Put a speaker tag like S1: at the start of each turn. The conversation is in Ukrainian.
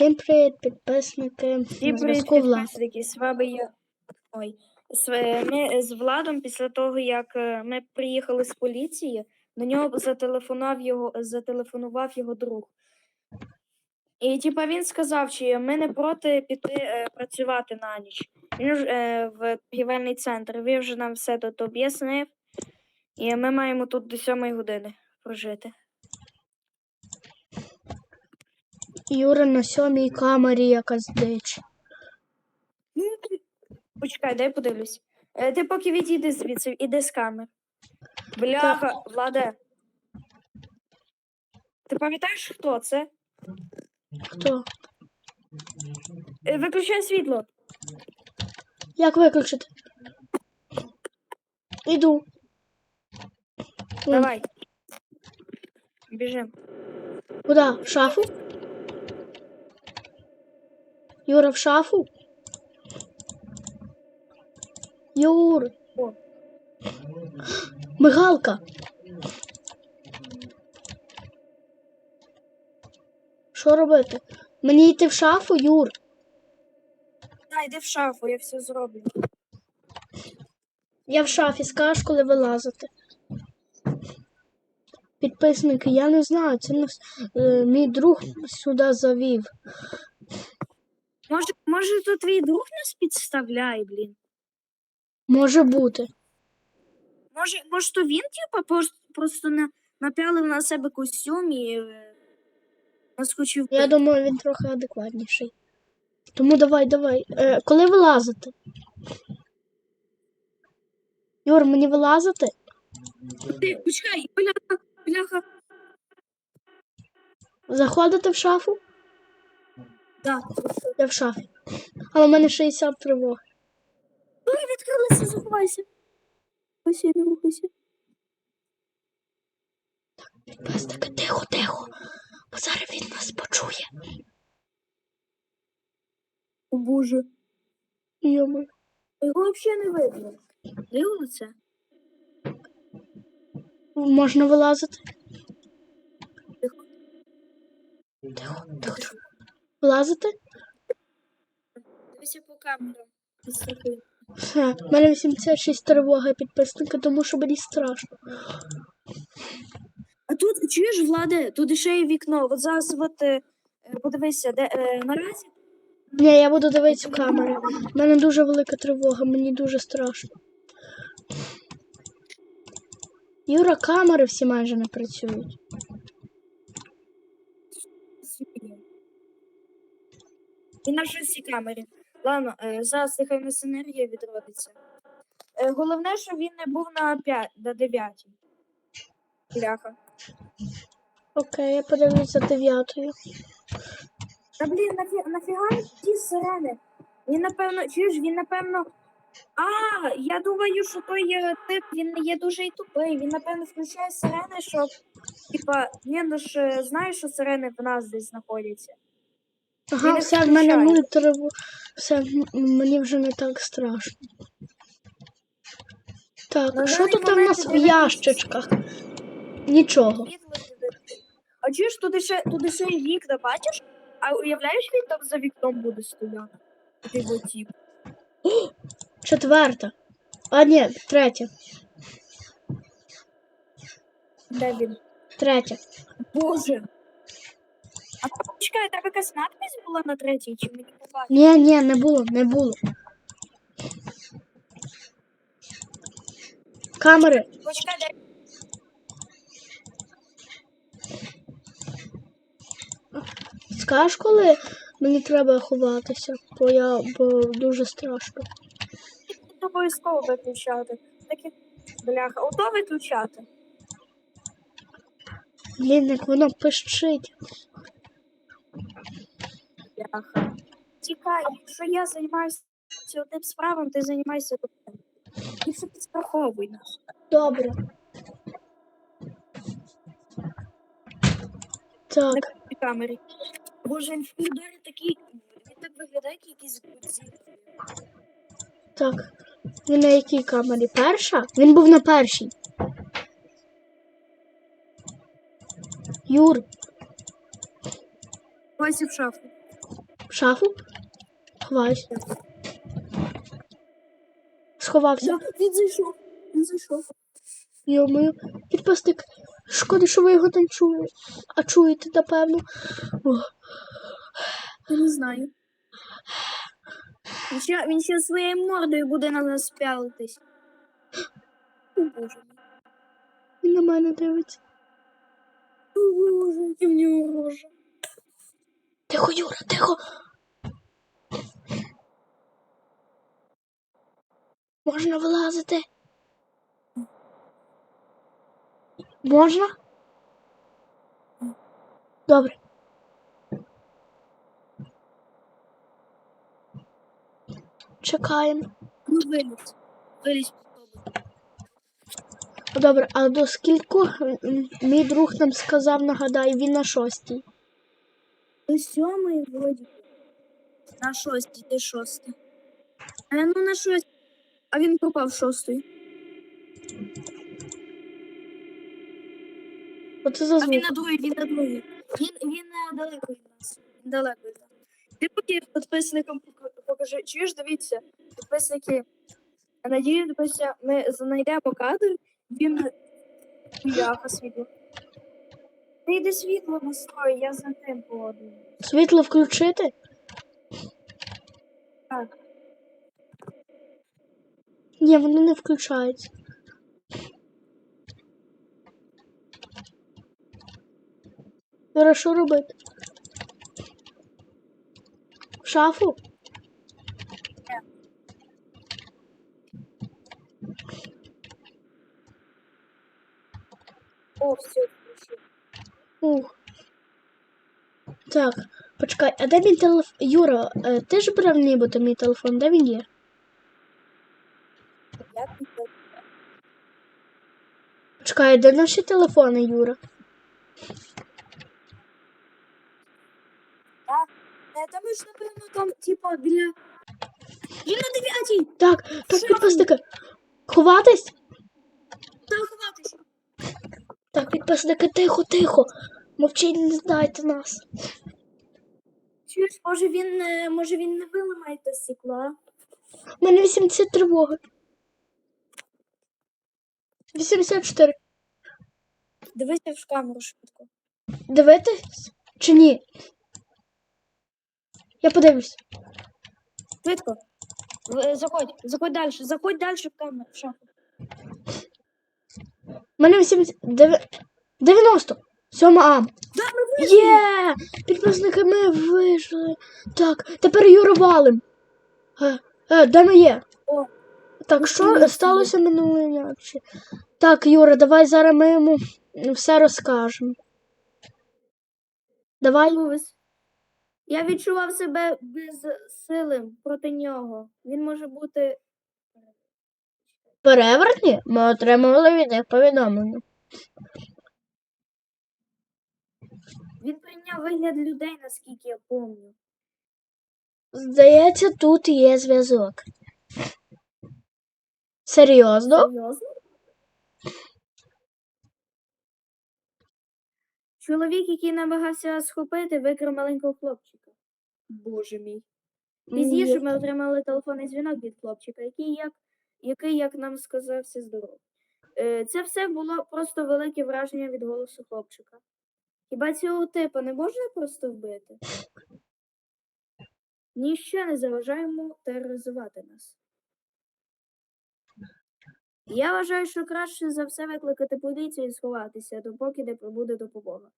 S1: Всім привіт, підписники.
S2: Всім привіт, підписники, з вами я. Ой. Е, Ми з Владом, після того, як е, ми приїхали з поліції, до нього зателефонував його, зателефонував його друг. І типа він сказав, чи ми не проти піти е, працювати на ніч. Він ж е, в торгівельний центр. Він вже нам все тут об'яснив. І ми маємо тут до сьомої години прожити.
S1: Юра на сьомій камері якась дич.
S2: Ну, ти- Почекай, дай подивлюсь. Е, ти поки відійди звідси, іди з камер. Бляха, Владе. Ти пам'ятаєш, хто це?
S1: Хто?
S2: Е, Виключай світло.
S1: Як виключити? Іду.
S2: Давай. Біжим.
S1: Куди? В шафу? Юра, в шафу? Юр. Мигалка. Що робити? Мені йти в шафу, Юр?
S2: На, йди в шафу, я все зроблю.
S1: Я в шафі, скажеш, коли вилазити. Підписники, я не знаю, це нас, е, мій друг сюди завів.
S2: Може, може, то твій друг нас підставляє, блін.
S1: Може бути.
S2: Може, може, то він, типа, пос- просто на, напялив на себе костюм і е, наскочив.
S1: Я думаю, він трохи адекватніший. Тому давай, давай. Е, коли вилазити? Юр, мені вилазити?
S2: Ти, почекай, бляха, бляха.
S1: Заходити в шафу?
S2: Да.
S1: Я в шафі. Але в мене 60 тривог.
S2: Ой, відкрилася, заховайся. Ось я не рухайся.
S1: Підписники, тихо, тихо. Бо зараз він нас почує.
S2: О Боже.
S1: Йоми.
S2: Його взагалі не видно. Дивиться?
S1: Можна вилазити?
S2: Тихо.
S1: Тихо, тихо. Тихо. Вилазити?
S2: Дивися по камерам. Підстрахуй.
S1: Все, мене 86 тривога підписники, тому що мені страшно.
S2: А тут чуєш, Владе, тут ще є вікно. От зараз от, е, подивися, де е, наразі
S1: Ні, я буду дивитися в камери. У мене дуже велика тривога, мені дуже страшно. Юра, камери всі майже не працюють.
S2: світло. І на шостій камері. Ладно, е, зараз нехай нас енергія відродиться. Е, головне, щоб він не був на 5, на 9. Бляха.
S1: Окей, я подивлюся дев'ятою.
S2: Та блін, нафі... нафіга ті сирени? Він напевно, чуєш, він напевно. А, я думаю, що той е, тип він є дуже і тупий. Він напевно включає сирени, щоб. Типа, він ж е, знає, що сирени в нас десь знаходяться.
S1: Ага, все, в мене нуль. Все, мені вже не так страшно. Так,
S2: На
S1: що тут у нас в ящичках? Нічого.
S2: А чуєш, туди ще, туди ще вікна, бачиш? А уявляєш, він там за вікном буде стояти? Ти тіп.
S1: Четверта. А, ні, третя.
S2: Де він?
S1: Третя.
S2: Боже. А почекай, там якась надпись була на третій, чи мені побачив?
S1: Ні, ні, не було, не було. Камери.
S2: Почекай, дай.
S1: Скажеш, коли мені треба ховатися, бо я бо дуже страшно.
S2: обов'язково виключати. Таке, бляха, ото виключати.
S1: Блін, як воно пищить.
S2: Бляха. Тікай, якщо я займаюся одним справом, ти займайся другим. І все підстраховуй нас.
S1: Добре. Так,
S2: На камері. Боже, він в коридорі такий. Він так виглядає, як якийсь гудзі.
S1: так. Він на якій камері? Перша? Він був на першій. Юр,
S2: Ось і в шафу.
S1: Шафу? Ховаюсь. Сховався.
S2: Він зайшов. Він зайшов.
S1: Йомою. Підписник. Шкода, що ви його не чуєте. А чуєте, напевно.
S2: Я не знаю. Він ще, він ще своєю мордою буде на нас пялитись. О боже.
S1: він на мене дивиться.
S2: О боже, яке в нього рожа.
S1: Тихо, Юра, тихо. Можна вилазити. Можна? Добре. Чекаємо.
S2: Ну. Вилізь попробуй.
S1: Добре, а до скількох мій друг нам сказав, нагадай, він на шостій.
S2: До сьомої вроді. На шостій, де шоста. Е, ну на шостій. А він пропав шостої.
S1: Оце за
S2: А
S1: звук.
S2: він на другій, він на другій. Він, він е, далеко від нас. Він далеко від нас. Ти поки підписникам пока- покажи. Чуєш, дивіться, підписники. А ми знайдемо кадр, він бляха світло. Ти йди світло настрой, я за тим поодну.
S1: Світло включити?
S2: Так.
S1: Ні, воно не включається. Юра, що робити? В шафу?
S2: О, все, включив.
S1: Ух. Так, почекай, а де мій телефон? Юра, е, ти ж брав нібито мій телефон, де він є?
S2: Я.
S1: Почекай, де наші телефони, Юра?
S2: Е, Там ж, напевно, там, типа, біля. Він на дев'ятій!
S1: Так, так, підписники. Ховатись?
S2: Та ховатися!
S1: Так, підписники, тихо, тихо. Мовчіть, не знайте нас.
S2: Чуєш, може він, е, може він не виламає те стекло?
S1: У мене 80 тривоги. 84.
S2: Дивися в камеру швидко.
S1: Дивитись чи ні? Я подивлюсь.
S2: Швидко. В- Заходь, заходь далі, заходь далі в камеру, в шафу.
S1: У мене 80... деве- 90. Сьома А. Є! Підписники ми вийшли. Так, тепер Юра валим. Е, е, де ми є? Так, що
S2: вийшли.
S1: сталося минулої ночі? Так, Юра, давай зараз ми йому все розкажемо. Давай.
S2: Я відчував себе безсилим проти нього. Він може бути.
S1: Перевертні ми отримували від них повідомлення.
S2: Він прийняв вигляд людей, наскільки я пам'ятаю.
S1: Здається, тут є зв'язок. Серйозно?
S2: Серйозно? Чоловік, який намагався схопити, викрав маленького хлопчика. Боже мій. Пізніше ми отримали телефонний дзвінок від хлопчика, який, як, який, як нам сказався, здоров. Е, Це все було просто велике враження від голосу хлопчика. Хіба цього типа не можна просто вбити? Ніщо не заважає йому тероризувати нас. Я вважаю, що краще за все викликати поліцію і сховатися, допоки не прибуде допомога.